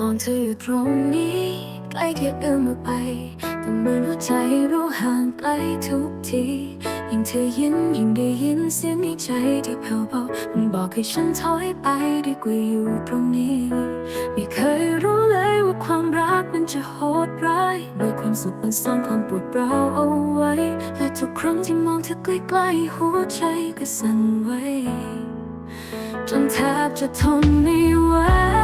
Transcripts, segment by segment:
มองเธออยู่ตรงนี้ ใกล้เทียบเอื้อมมือไป แต่เหมือนหัวใจเราห่างไกลทุกที ยิ่งเธอยิ้มยิ่งได้ยินเสียงในใจที่แผ่วเบามันบอกให้ฉันถอยไปดีกว่าอยู่ตรงนี้ ไม่เคยรู้เลยว่าความรักมันจะโหดร้ายโดยความสุขมันซ่อนความปวดร้าวเอาไว้ และทุกครั้งที่มองเธอใกล้ๆหัวใจก็สั่นไหวจนแทบจะทนไม่ไหว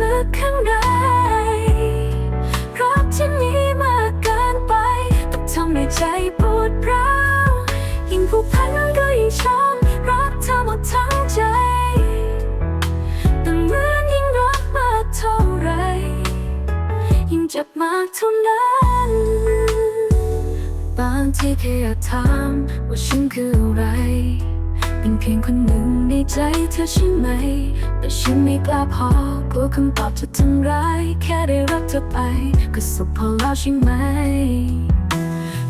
ลึกข้างในรักที่มีมากเกินไปต้องทำให้ใจปวดร้าวยิ่งผูกพันก็ยิ่งช้ำรักเธอหมดทั้งใจแต่เหมือนยิ่งรักมากเท่าไร ยิ่งเจ็บมากเท่านั้นบางทีแค่อยากถามว่าฉันคืออะไร เป็นเพียงคนหนึ่งในใจเธอใช่ไหม แต่ฉันไม่กล้าพอกลัวคำตอบจะทำร้าย แค่ได้รักเธอไป ก็สุขพอแล้วใช่ไหม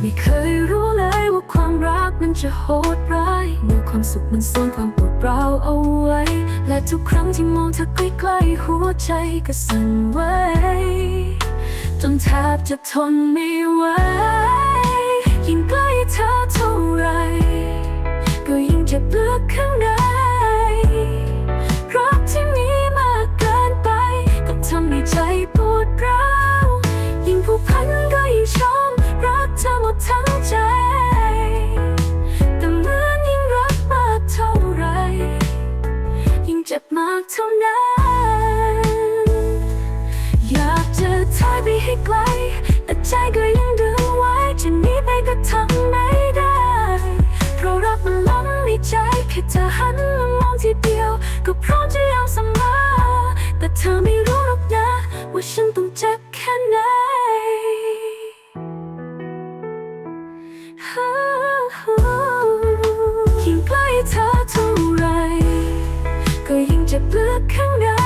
ไม่เคยรู้เลยว่าความรักมันจะโหดร้ายเมื่อความสุขมันซ่อนความปวดร้าวเอาไว้ และทุกครั้งที่มองเธอใกล้ๆหัวใจก็สั่นไหวจนแทบจะทนไม่ไหว ใจก็ยังดึงไว้จะหนีไปก็ทำไม่ได้เพราะรักมันล้นในใจแค่เธอหันมามองทีเดียว ก็พร้อมจะยอมเสมอแต่เธอไม่รู้หรอกนะ ว่าฉันต้องเจ็บแค่ไหนยิ่งใกล้เธอเท่าไรก็ยิ่งเจ็บลึกข้างใน